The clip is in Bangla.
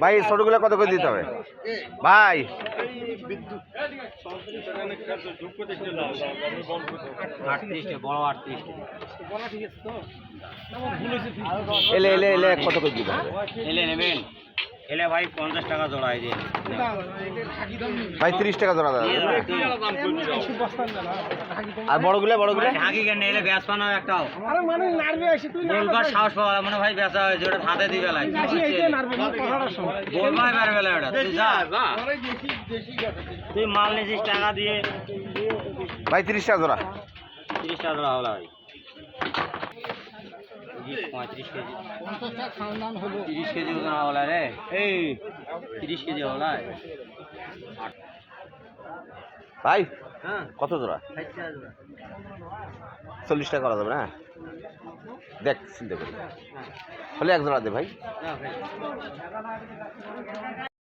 ভাই ছোটগুলো কত করে দিতে হবে? ভাই। এলে এলে এলে, কত করে দিবেন এলে নেবেন। এলে ভাই পঞ্চাশ টাকা জোড়া এই যে। ভাই তিরিশ টাকা জোড়া দাদা। আর বড়গুলো বড়গুলো? ঢাকি কেন এলে ব্যাস পানো একটাও। বলবার সাহস পাওয়া মনে ভাই বেচা হয়েছে ওটা হাতে দিবে লাগে বলবাই পারবে না ওটা তুই যা। তুই মাল নিয়েছিস টাকা দিয়ে। ভাই তিরিশ টাকা জোড়া। তিরিশ টাকা জোড়া হলো ভাই। পঁয়ত্রিশ কেজি। তিরিশ কেজি ওজন হলা রে। এই। তিরিশ কেজি হলা। ভাই হ্যাঁ। কত জোড়া? চল্লিশ টাকা করা যাবে না? দেখ চিন্তা করি হলে এক জোড়া দে ভাই।